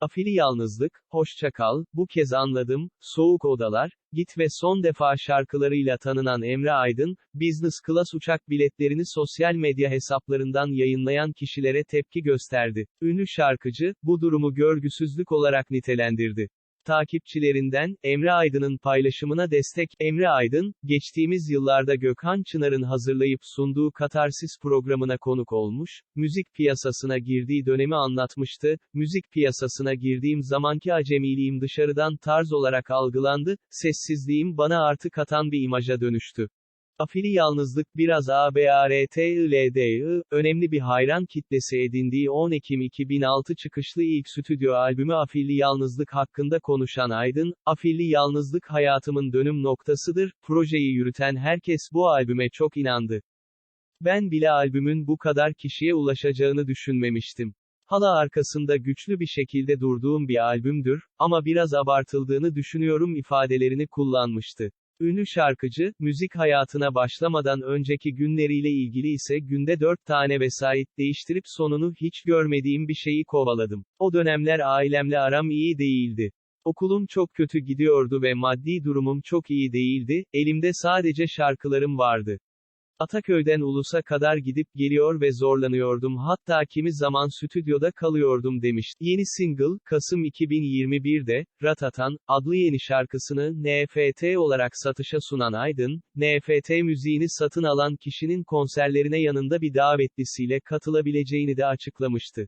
Afili yalnızlık, hoşça kal, bu kez anladım, soğuk odalar, git ve son defa şarkılarıyla tanınan Emre Aydın, Business Class uçak biletlerini sosyal medya hesaplarından yayınlayan kişilere tepki gösterdi. Ünlü şarkıcı, bu durumu görgüsüzlük olarak nitelendirdi. Takipçilerinden, Emre Aydın'ın paylaşımına destek, Emre Aydın, geçtiğimiz yıllarda Gökhan Çınar'ın hazırlayıp sunduğu Katarsis programına konuk olmuş, müzik piyasasına girdiği dönemi anlatmıştı, müzik piyasasına girdiğim zamanki acemiliğim dışarıdan tarz olarak algılandı, sessizliğim bana artı katan bir imaja dönüştü. Afili yalnızlık biraz ABARTILDI, önemli bir hayran kitlesi edindiği 10 Ekim 2006 çıkışlı ilk stüdyo albümü Afilli Yalnızlık hakkında konuşan Aydın, Afilli Yalnızlık hayatımın dönüm noktasıdır, projeyi yürüten herkes bu albüme çok inandı. Ben bile albümün bu kadar kişiye ulaşacağını düşünmemiştim. Hala arkasında güçlü bir şekilde durduğum bir albümdür, ama biraz abartıldığını düşünüyorum ifadelerini kullanmıştı. Ünlü şarkıcı, müzik hayatına başlamadan önceki günleriyle ilgili ise günde 4 tane vesait değiştirip sonunu hiç görmediğim bir şeyi kovaladım. O dönemler ailemle aram iyi değildi. Okulum çok kötü gidiyordu ve maddi durumum çok iyi değildi, elimde sadece şarkılarım vardı. Ataköy'den Ulus'a kadar gidip geliyor ve zorlanıyordum hatta kimi zaman stüdyoda kalıyordum demiş. Yeni single, Kasım 2021'de, Ratatan, adlı yeni şarkısını NFT olarak satışa sunan Aydın, NFT müziğini satın alan kişinin konserlerine yanında bir davetlisiyle katılabileceğini de açıklamıştı.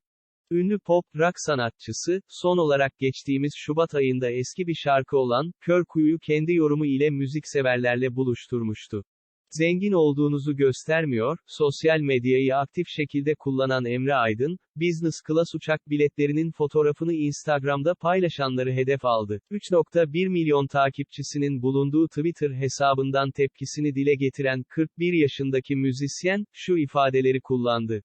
Ünlü pop, rock sanatçısı, son olarak geçtiğimiz Şubat ayında eski bir şarkı olan, Kör Kuyu'yu kendi yorumu ile müzikseverlerle buluşturmuştu. Zengin olduğunuzu göstermiyor, sosyal medyayı aktif şekilde kullanan Emre Aydın, Business Class uçak biletlerinin fotoğrafını Instagram'da paylaşanları hedef aldı. 3.1 milyon takipçisinin bulunduğu Twitter hesabından tepkisini dile getiren 41 yaşındaki müzisyen, şu ifadeleri kullandı.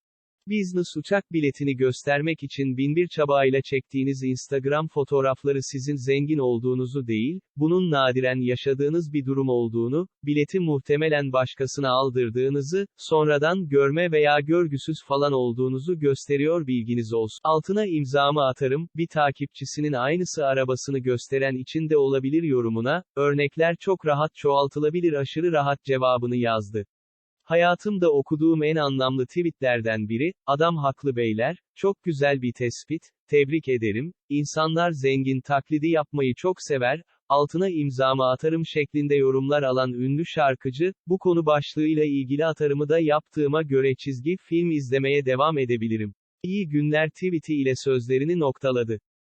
Business uçak biletini göstermek için binbir çabayla çektiğiniz Instagram fotoğrafları sizin zengin olduğunuzu değil, bunun nadiren yaşadığınız bir durum olduğunu, bileti muhtemelen başkasına aldırdığınızı, sonradan görme veya görgüsüz falan olduğunuzu gösteriyor bilginiz olsun. Altına imzamı atarım, bir takipçisinin aynısı arabasını gösteren için de olabilir yorumuna, örnekler çok rahat çoğaltılabilir aşırı rahat cevabını yazdı. Hayatımda okuduğum en anlamlı tweetlerden biri, adam haklı beyler, çok güzel bir tespit, tebrik ederim, insanlar zengin taklidi yapmayı çok sever, altına imzamı atarım şeklinde yorumlar alan ünlü şarkıcı, bu konu başlığıyla ilgili atarımı da yaptığıma göre çizgi film izlemeye devam edebilirim. İyi günler tweeti ile sözlerini noktaladı.